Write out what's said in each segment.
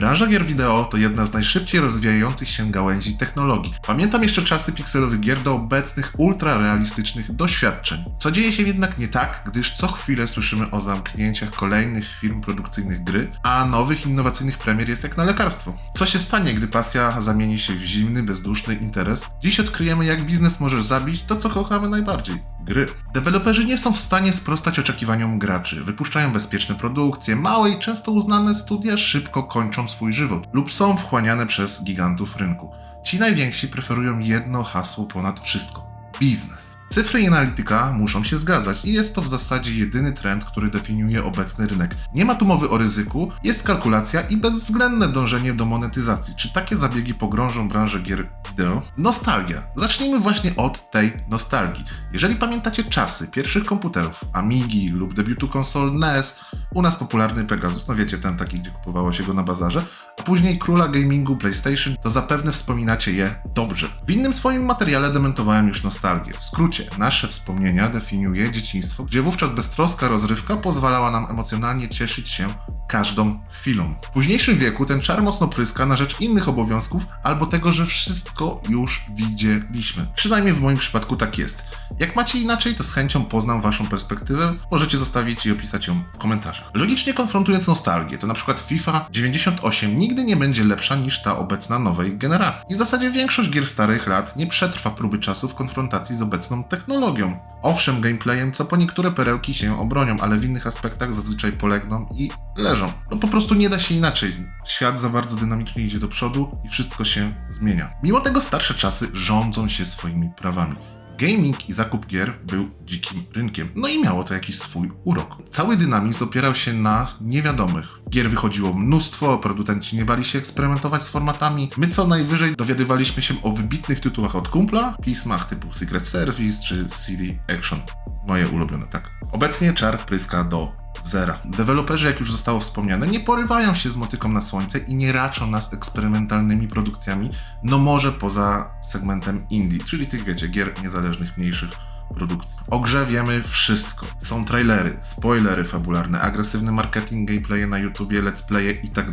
Branża gier wideo to jedna z najszybciej rozwijających się gałęzi technologii. Pamiętam jeszcze czasy pikselowych gier do obecnych ultrarealistycznych doświadczeń. Co dzieje się jednak nie tak, gdyż co chwilę słyszymy o zamknięciach kolejnych firm produkcyjnych gry, a nowych innowacyjnych premier jest jak na lekarstwo. Co się stanie, gdy pasja zamieni się w zimny, bezduszny interes? Dziś odkryjemy, jak biznes może zabić to, co kochamy najbardziej gry. Deweloperzy nie są w stanie sprostać oczekiwaniom graczy. Wypuszczają bezpieczne produkcje, małe i często uznane studia szybko kończą swój żywot lub są wchłaniane przez gigantów rynku. Ci najwięksi preferują jedno hasło ponad wszystko biznes. Cyfry i analityka muszą się zgadzać i jest to w zasadzie jedyny trend, który definiuje obecny rynek. Nie ma tu mowy o ryzyku, jest kalkulacja i bezwzględne dążenie do monetyzacji. Czy takie zabiegi pogrążą branżę gier wideo? Nostalgia. Zacznijmy właśnie od tej nostalgii. Jeżeli pamiętacie czasy pierwszych komputerów, Amigi lub debiutu konsol NES, u nas popularny Pegasus, no wiecie, ten taki, gdzie kupowało się go na bazarze, później króla gamingu PlayStation, to zapewne wspominacie je dobrze. W innym swoim materiale dementowałem już nostalgię. W skrócie, nasze wspomnienia definiuje dzieciństwo, gdzie wówczas beztroska rozrywka pozwalała nam emocjonalnie cieszyć się każdą chwilą. W późniejszym wieku ten czar mocno pryska na rzecz innych obowiązków albo tego, że wszystko już widzieliśmy. Przynajmniej w moim przypadku tak jest. Jak macie inaczej, to z chęcią poznam waszą perspektywę. Możecie zostawić i opisać ją w komentarzach. Logicznie konfrontując nostalgię, to na przykład FIFA 98 nigdy nie będzie lepsza niż ta obecna nowej generacji. I w zasadzie większość gier starych lat nie przetrwa próby czasu w konfrontacji z obecną technologią. Owszem, gameplayem co po niektóre perełki się obronią, ale w innych aspektach zazwyczaj polegną i leżą. No po prostu nie da się inaczej. Świat za bardzo dynamicznie idzie do przodu i wszystko się zmienia. Mimo tego starsze czasy rządzą się swoimi prawami. Gaming i zakup gier był dzikim rynkiem, no i miało to jakiś swój urok. Cały dynamizm opierał się na niewiadomych. Gier wychodziło mnóstwo, producenci nie bali się eksperymentować z formatami. My co najwyżej dowiadywaliśmy się o wybitnych tytułach od kumpla, pismach typu Secret Service czy CD Action. Moje ulubione, tak. Obecnie czar pryska do zera. Deweloperzy, jak już zostało wspomniane, nie porywają się z motyką na słońce i nie raczą nas eksperymentalnymi produkcjami, no może poza segmentem indie, czyli tych, wiecie, gier niezależnych, mniejszych produkcji. O grze wiemy wszystko. Są trailery, spoilery fabularne, agresywny marketing, gameplaye na YouTubie, let's playe i tak.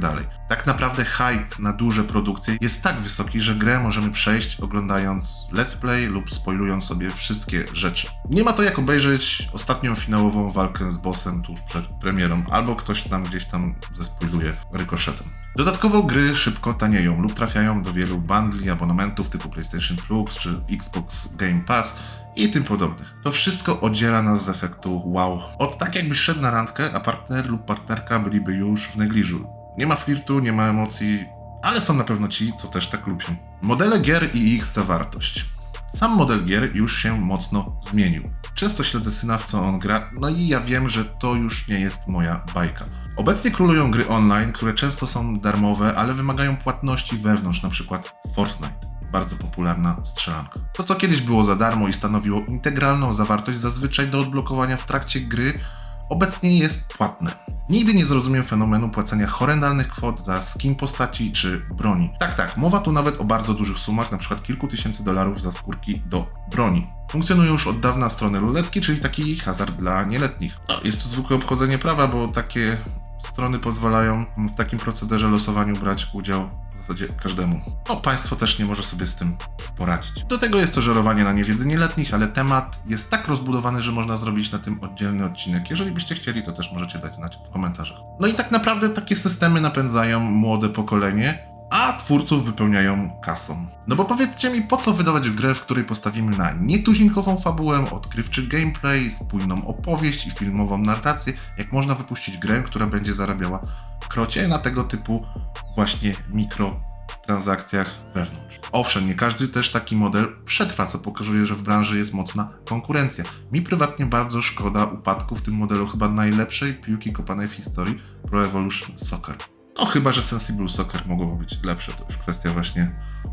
Tak naprawdę hype na duże produkcje jest tak wysoki, że grę możemy przejść oglądając let's play lub spoilując sobie wszystkie rzeczy. Nie ma to jak obejrzeć ostatnią finałową walkę z bossem tuż przed premierą, albo ktoś tam gdzieś tam zespoiluje rykoszetem. Dodatkowo gry szybko tanieją lub trafiają do wielu bundli, abonamentów typu PlayStation Plus czy Xbox Game Pass i tym podobnych. To wszystko oddziela nas z efektu wow. Od tak jakbyś szedł na randkę, a partner lub partnerka byliby już w negliżu. Nie ma flirtu, nie ma emocji, ale są na pewno ci, co też tak lubią. Modele gier i ich zawartość. Sam model gier już się mocno zmienił. Często śledzę syna w co on gra, no i ja wiem, że to już nie jest moja bajka. Obecnie królują gry online, które często są darmowe, ale wymagają płatności wewnątrz, np. Fortnite bardzo popularna strzelanka. To, co kiedyś było za darmo i stanowiło integralną zawartość zazwyczaj do odblokowania w trakcie gry, obecnie jest płatne. Nigdy nie zrozumiem fenomenu płacenia horrendalnych kwot za skin postaci czy broni. Tak, tak, mowa tu nawet o bardzo dużych sumach, np. kilku tysięcy dolarów za skórki do broni. Funkcjonują już od dawna strony ruletki, czyli taki hazard dla nieletnich. No, jest to zwykłe obchodzenie prawa, bo takie strony pozwalają w takim procederze losowaniu brać udział w zasadzie każdemu. No, państwo też nie może sobie z tym poradzić. Do tego jest to żerowanie na niewiedzy nieletnich, ale temat jest tak rozbudowany, że można zrobić na tym oddzielny odcinek. Jeżeli byście chcieli, to też możecie dać znać w komentarzach. No i tak naprawdę takie systemy napędzają młode pokolenie, a twórców wypełniają kasą. No bo powiedzcie mi, po co wydawać grę, w której postawimy na nietuzinkową fabułę, odkrywczy gameplay, spójną opowieść i filmową narrację, jak można wypuścić grę, która będzie zarabiała krocie na tego typu właśnie mikrotransakcjach wewnątrz. Owszem, nie każdy też taki model przetrwa, co pokazuje, że w branży jest mocna konkurencja. Mi prywatnie bardzo szkoda upadku w tym modelu chyba najlepszej piłki kopanej w historii Pro Evolution Soccer. No chyba, że Sensible Soccer mogłoby być lepsze, to już kwestia właśnie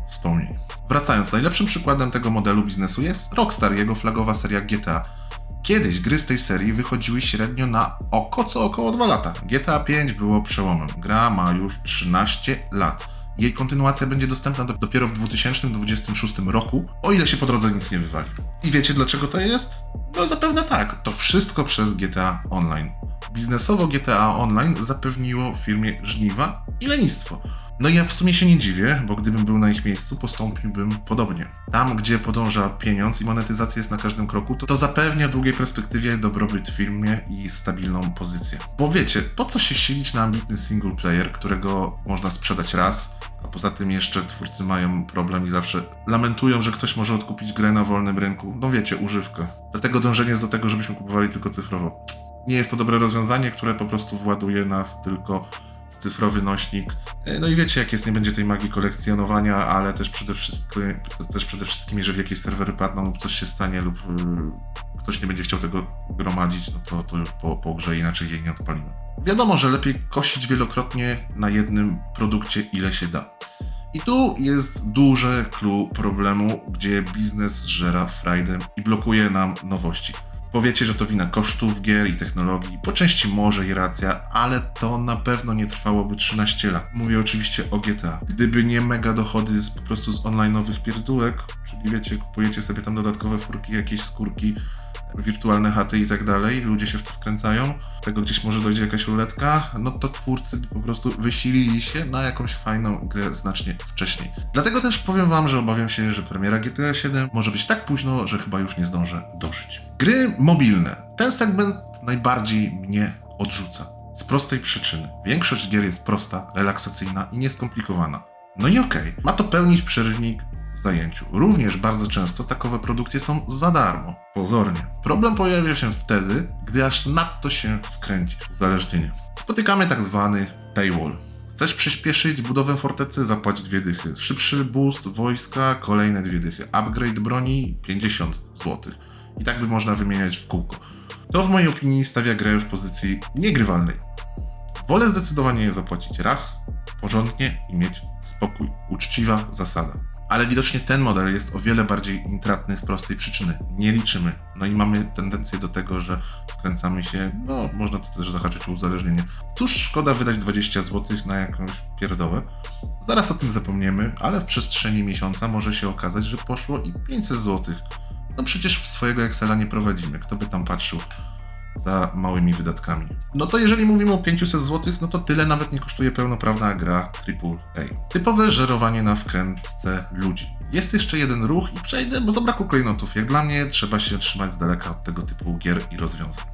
wspomnień. Wracając, najlepszym przykładem tego modelu biznesu jest Rockstar, jego flagowa seria GTA. Kiedyś gry z tej serii wychodziły średnio na oko co około 2 lata. GTA 5 było przełomem. Gra ma już 13 lat. Jej kontynuacja będzie dostępna do, dopiero w 2026 roku, o ile się po drodze nic nie wywali. I wiecie dlaczego to jest? No zapewne tak. To wszystko przez GTA Online. Biznesowo GTA Online zapewniło firmie żniwa i lenistwo. No ja w sumie się nie dziwię, bo gdybym był na ich miejscu, postąpiłbym podobnie. Tam, gdzie podąża pieniądz i monetyzacja jest na każdym kroku, to, to zapewnia w długiej perspektywie dobrobyt firmie i stabilną pozycję. Bo wiecie, po co się silić na ambitny single player, którego można sprzedać raz, a poza tym jeszcze twórcy mają problem i zawsze lamentują, że ktoś może odkupić grę na wolnym rynku. No wiecie, używkę. Dlatego dążenie jest do tego, żebyśmy kupowali tylko cyfrowo. Nie jest to dobre rozwiązanie, które po prostu właduje nas tylko w cyfrowy nośnik. E, No i wiecie, jak jest, nie będzie tej magii kolekcjonowania, ale też przede wszystkim, też przede wszystkim jeżeli jakieś serwery padną lub coś się stanie lub yy, ktoś nie będzie chciał tego gromadzić, no to, to po, po grze inaczej jej nie odpalimy. Wiadomo, że lepiej kosić wielokrotnie na jednym produkcie ile się da. I tu jest duże clue problemu, gdzie biznes żera frajdę i blokuje nam nowości. Powiecie, że to wina kosztów gier i technologii, po części może i racja, ale to na pewno nie trwałoby 13 lat. Mówię oczywiście o GTA. Gdyby nie mega dochody z, po prostu z online'owych pierdółek, czyli wiecie, kupujecie sobie tam dodatkowe furki, jakieś skórki, wirtualne chaty i tak dalej, ludzie się w to wkręcają, tego gdzieś może dojdzie jakaś ruletka, no to twórcy po prostu wysilili się na jakąś fajną grę znacznie wcześniej. Dlatego też powiem wam, że obawiam się, że premiera GTA 7 może być tak późno, że chyba już nie zdążę dożyć. Gry mobilne. Ten segment najbardziej mnie odrzuca. Z prostej przyczyny. Większość gier jest prosta, relaksacyjna i nieskomplikowana. No i okej, ma to pełnić przerywnik w zajęciu. Również bardzo często takowe produkcje są za darmo. Pozornie. Problem pojawia się wtedy, gdy aż nadto się wkręcisz. Uzależnienie. Spotykamy tak zwany paywall. Chcesz przyspieszyć budowę fortecy? Zapłać dwie dychy. Szybszy boost wojska? Kolejne dwie dychy. Upgrade broni? 50 zł. I tak by można wymieniać w kółko. To w mojej opinii stawia grę w pozycji niegrywalnej. Wolę zdecydowanie je zapłacić raz, porządnie i mieć spokój. Uczciwa zasada. Ale widocznie ten model jest o wiele bardziej intratny z prostej przyczyny. Nie liczymy. No i mamy tendencję do tego, że wkręcamy się, no można to też zahaczyć o uzależnienie. Cóż szkoda wydać 20 zł na jakąś pierdołę. Zaraz o tym zapomniemy, ale w przestrzeni miesiąca może się okazać, że poszło i 500 zł. No przecież swojego Excela nie prowadzimy. Kto by tam patrzył za małymi wydatkami? No to jeżeli mówimy o 500 zł, no to tyle nawet nie kosztuje pełnoprawna gra AAA. Typowe żerowanie na wkrętce ludzi. Jest jeszcze jeden ruch i przejdę, bo zabrakło klejnotów. Jak dla mnie trzeba się trzymać z daleka od tego typu gier i rozwiązań.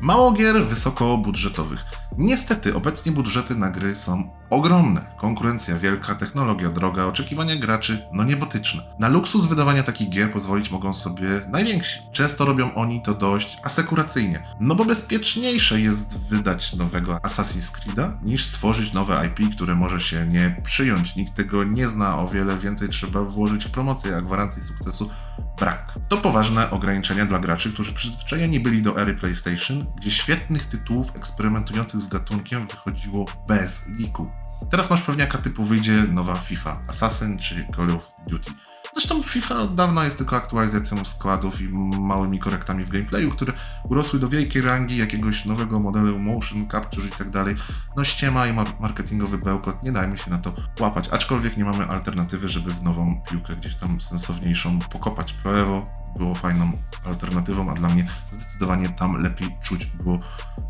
Mało gier wysokobudżetowych. Niestety obecnie budżety na gry są ogromne. Konkurencja wielka, technologia droga, oczekiwania graczy no niebotyczne. Na luksus wydawania takich gier pozwolić mogą sobie najwięksi. Często robią oni to dość asekuracyjnie. No bo bezpieczniejsze jest wydać nowego Assassin's Creed'a niż stworzyć nowe IP, które może się nie przyjąć. Nikt tego nie zna, o wiele więcej trzeba włożyć w promocję, a gwarancji sukcesu brak. To poważne ograniczenia dla graczy, którzy przyzwyczajeni byli do ery PlayStation, gdzie świetnych tytułów eksperymentujących z gatunkiem wychodziło bez liku. Teraz masz pewniaka typu wyjdzie nowa FIFA, Assassin czy Call of Duty. Zresztą FIFA od dawna jest tylko aktualizacją składów i małymi korektami w gameplayu, które urosły do wielkiej rangi jakiegoś nowego modelu motion capture i tak dalej. No ściema i mar- marketingowy bełkot, nie dajmy się na to łapać, aczkolwiek nie mamy alternatywy, żeby w nową piłkę gdzieś tam sensowniejszą pokopać. Pro Evo było fajną alternatywą, a dla mnie zdecydowanie tam lepiej czuć było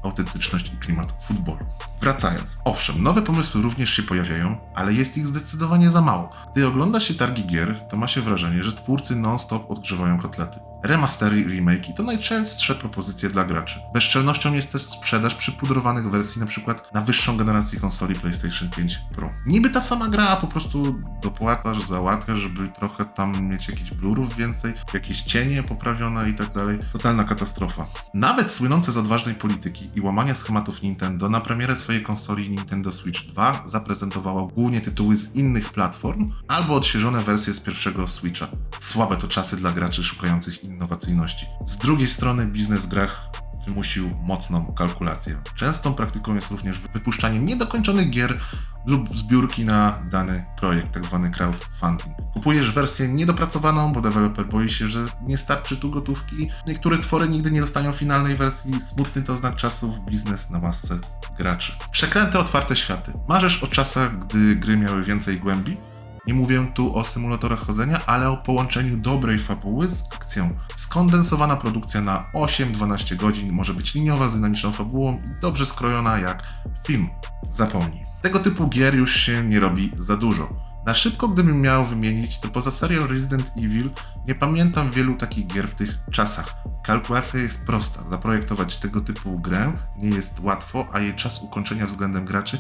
autentyczność i klimat futbolu. Wracając, owszem, nowe pomysły również się pojawiają, ale jest ich zdecydowanie za mało. Gdy ogląda się targi gier, to ma się wrażenie, że twórcy non-stop odgrzewają kotlety. Remastery i remake'i to najczęstsze propozycje dla graczy. Bezczelnością jest też sprzedaż przypudrowanych wersji np. na wyższą generację konsoli PlayStation 5 Pro. Niby ta sama gra, a po prostu dopłatasz, załatwiasz, żeby trochę tam mieć jakichś blurów więcej, jakieś cienie poprawione i tak dalej. Totalna katastrofa. Nawet słynące z odważnej polityki i łamania schematów Nintendo na premierę swojej konsoli Nintendo Switch 2 zaprezentowało głównie tytuły z innych platform albo odświeżone wersje z pierwszego Switcha. Słabe to czasy dla graczy szukających innowacyjności. Z drugiej strony biznes w grach wymusił mocną kalkulację. Częstą praktyką jest również wypuszczanie niedokończonych gier lub zbiórki na dany projekt, tzw. crowdfunding. Kupujesz wersję niedopracowaną, bo deweloper boi się, że nie starczy tu gotówki. Niektóre twory nigdy nie dostają finalnej wersji. Smutny to znak czasów, biznes na masce graczy. Przeklęte otwarte światy. Marzysz o czasach, gdy gry miały więcej głębi? Nie mówię tu o symulatorach chodzenia, ale o połączeniu dobrej fabuły z akcją. Skondensowana produkcja na 8-12 godzin może być liniowa z dynamiczną fabułą i dobrze skrojona jak film. Zapomnij. Tego typu gier już się nie robi za dużo. Na szybko, gdybym miał wymienić, to poza serią Resident Evil nie pamiętam wielu takich gier w tych czasach. Kalkulacja jest prosta. Zaprojektować tego typu grę nie jest łatwo, a jej czas ukończenia względem graczy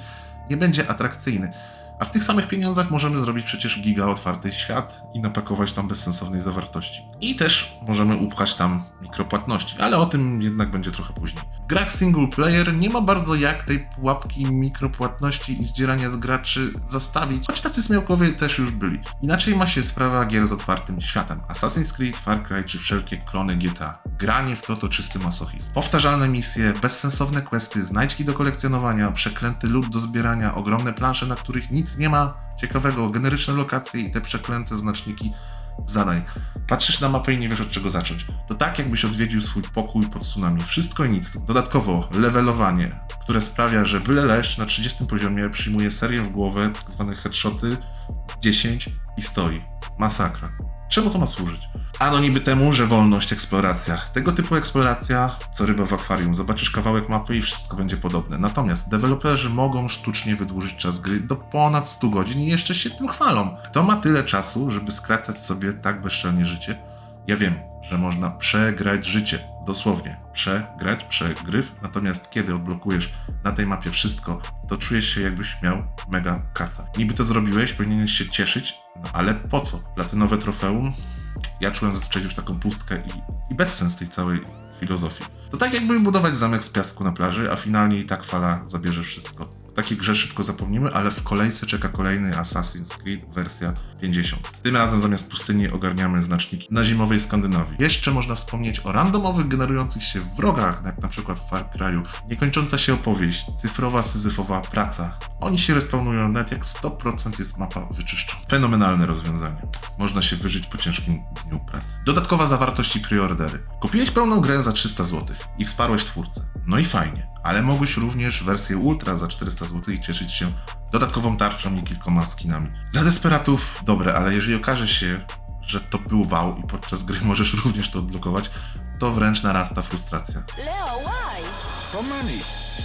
nie będzie atrakcyjny. A w tych samych pieniądzach możemy zrobić przecież giga otwarty świat i napakować tam bezsensownej zawartości. I też możemy upchać tam mikropłatności, ale o tym jednak będzie trochę później. W grach single player nie ma bardzo jak tej pułapki mikropłatności i zdzierania z graczy zastawić, choć tacy smiałkowie też już byli. Inaczej ma się sprawa gier z otwartym światem. Assassin's Creed, Far Cry czy wszelkie klony GTA. Granie w to to czysty masochizm. Powtarzalne misje, bezsensowne questy, znajdźki do kolekcjonowania, przeklęty lód do zbierania, ogromne plansze, na których nic nie ma ciekawego, generyczne lokacje i te przeklęte znaczniki zadań. Patrzysz na mapę i nie wiesz od czego zacząć. To tak jakbyś odwiedził swój pokój pod tsunami. Wszystko i nic. Dodatkowo levelowanie, które sprawia, że byle leszcz na 30 poziomie przyjmuje serię w głowę, tak zwane headshoty, 10 i stoi. Masakra. Czemu to ma służyć? Ano niby temu, że wolność eksploracja. Tego typu eksploracja, co ryba w akwarium. Zobaczysz kawałek mapy i wszystko będzie podobne. Natomiast deweloperzy mogą sztucznie wydłużyć czas gry do ponad 100 godzin i jeszcze się tym chwalą. Kto ma tyle czasu, żeby skracać sobie tak bezczelnie życie? Ja wiem, że można przegrać życie. Dosłownie. Przegrać, przegryw. Natomiast kiedy odblokujesz na tej mapie wszystko, to czujesz się jakbyś miał mega kaca. Niby to zrobiłeś, powinieneś się cieszyć, no ale po co? Platynowe trofeum? Ja czułem zazwyczaj już taką pustkę i, i bezsens tej całej filozofii. To tak jakby budować zamek z piasku na plaży, a finalnie i tak fala zabierze wszystko. Takiej grze szybko zapomnimy, ale w kolejce czeka kolejny Assassin's Creed wersja 50. Tym razem zamiast pustyni ogarniamy znaczniki na zimowej Skandynawii. Jeszcze można wspomnieć o randomowych generujących się wrogach, jak na przykład w Far Cry'u. Niekończąca się opowieść, cyfrowa, syzyfowa praca. Oni się respawnują nawet jak 100% jest mapa wyczyszczona. Fenomenalne rozwiązanie. Można się wyżyć po ciężkim dniu pracy. Dodatkowa zawartość i preordery. Kupiłeś pełną grę za 300 zł i wsparłeś twórcę. No i fajnie, ale mogłeś również wersję Ultra za 400 zł i cieszyć się dodatkową tarczą i kilkoma skinami. Dla desperatów dobre, ale jeżeli okaże się, że to był wał i podczas gry możesz również to odblokować, to wręcz narasta frustracja. Leo, why? So many.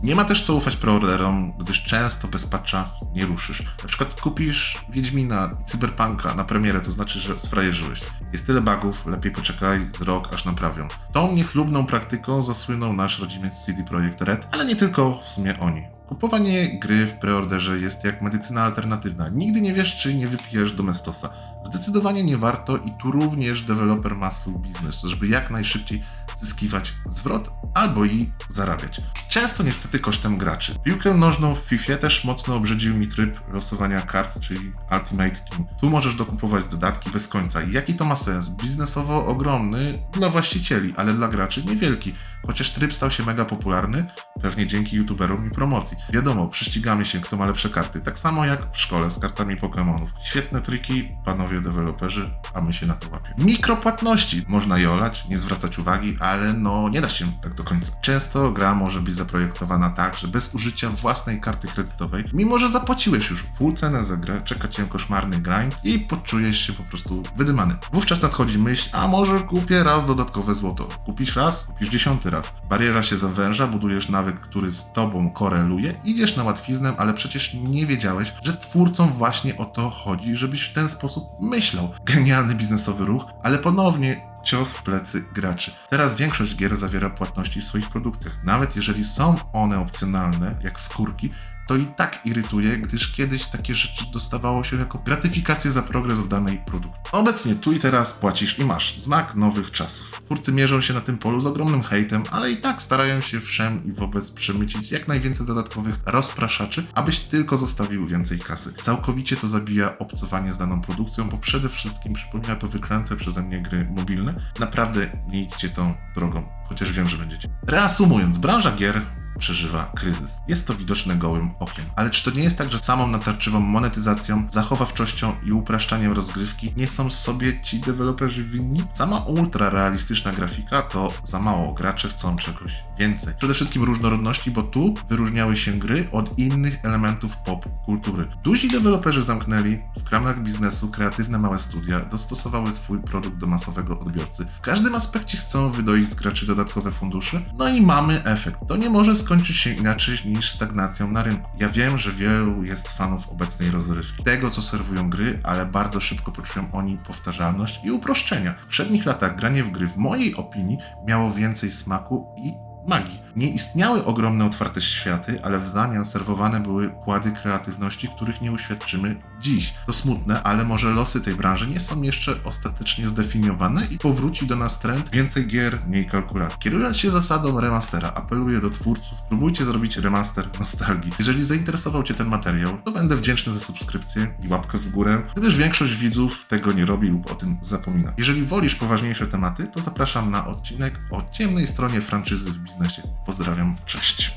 Nie ma też co ufać preorderom, gdyż często bez patcha nie ruszysz. Na przykład kupisz Wiedźmina i Cyberpunka na premierę, to znaczy, że sfrajerzyłeś. Jest tyle bugów, lepiej poczekaj z rok, aż naprawią. Tą niechlubną praktyką zasłynął nasz rodzimy CD Projekt Red, ale nie tylko w sumie oni. Kupowanie gry w preorderze jest jak medycyna alternatywna. Nigdy nie wiesz, czy nie wypijesz domestosa. Zdecydowanie nie warto i tu również deweloper ma swój biznes, żeby jak najszybciej zyskiwać zwrot albo i zarabiać. Często niestety kosztem graczy. Piłkę nożną w FIFA też mocno obrzydził mi tryb losowania kart, czyli Ultimate Team. Tu możesz dokupować dodatki bez końca. Jaki to ma sens? Biznesowo ogromny dla właścicieli, ale dla graczy niewielki. Chociaż tryb stał się mega popularny, pewnie dzięki youtuberom i promocji. Wiadomo, przyścigamy się, kto ma lepsze karty. Tak samo jak w szkole z kartami Pokémonów. Świetne triki, panowie deweloperzy, a my się na to łapiemy. Mikropłatności. Można je olać, nie zwracać uwagi, ale no nie da się tak do końca. Często gra może być zaprojektowana tak, że bez użycia własnej karty kredytowej, mimo że zapłaciłeś już full cenę za grę, czeka cię koszmarny grind i poczujesz się po prostu wydymany. Wówczas nadchodzi myśl, a może kupię raz dodatkowe złoto. Kupisz raz, kupisz dziesiąty raz. Bariera się zawęża, budujesz nawyk, który z tobą koreluje, idziesz na łatwiznę, ale przecież nie wiedziałeś, że twórcom właśnie o to chodzi, żebyś w ten sposób myślał. Genialny biznesowy ruch, ale ponownie cios w plecy graczy. Teraz większość gier zawiera płatności w swoich produkcjach. Nawet jeżeli są one opcjonalne, jak skórki, to i tak irytuje, gdyż kiedyś takie rzeczy dostawało się jako gratyfikację za progres w danej produkcji. Obecnie tu i teraz płacisz i masz znak nowych czasów. Twórcy mierzą się na tym polu z ogromnym hejtem, ale i tak starają się wszem i wobec przemycić jak najwięcej dodatkowych rozpraszaczy, abyś tylko zostawił więcej kasy. Całkowicie to zabija obcowanie z daną produkcją, bo przede wszystkim przypomina to wyklęte przeze mnie gry mobilne. Naprawdę nie idźcie tą drogą. Chociaż wiem, że będziecie. Reasumując, branża gier przeżywa kryzys. Jest to widoczne gołym okiem. Ale czy to nie jest tak, że samą natarczywą monetyzacją, zachowawczością i upraszczaniem rozgrywki nie są sobie ci deweloperzy winni? Sama ultra realistyczna grafika to za mało. Gracze chcą czegoś więcej. Przede wszystkim różnorodności, bo tu wyróżniały się gry od innych elementów pop kultury. Duzi deweloperzy zamknęli w kramach biznesu kreatywne małe studia, dostosowały swój produkt do masowego odbiorcy. W każdym aspekcie chcą wydoić z graczy dodatkowe fundusze, no i mamy efekt. To nie może skończyć się inaczej niż stagnacją na rynku. Ja wiem, że wielu jest fanów obecnej rozrywki, tego co serwują gry, ale bardzo szybko poczują oni powtarzalność i uproszczenia. W przednich latach granie w gry, w mojej opinii, miało więcej smaku i magii. Nie istniały ogromne otwarte światy, ale w zamian serwowane były kłady kreatywności, których nie uświadczymy dziś. To smutne, ale może losy tej branży nie są jeszcze ostatecznie zdefiniowane i powróci do nas trend więcej gier, mniej kalkulacji. Kierując się zasadą remastera, apeluję do twórców, próbujcie zrobić remaster nostalgii. Jeżeli zainteresował Cię ten materiał, to będę wdzięczny za subskrypcję i łapkę w górę, gdyż większość widzów tego nie robi lub o tym zapomina. Jeżeli wolisz poważniejsze tematy, to zapraszam na odcinek o ciemnej stronie franczyzy w biznesie. Pozdrawiam, cześć.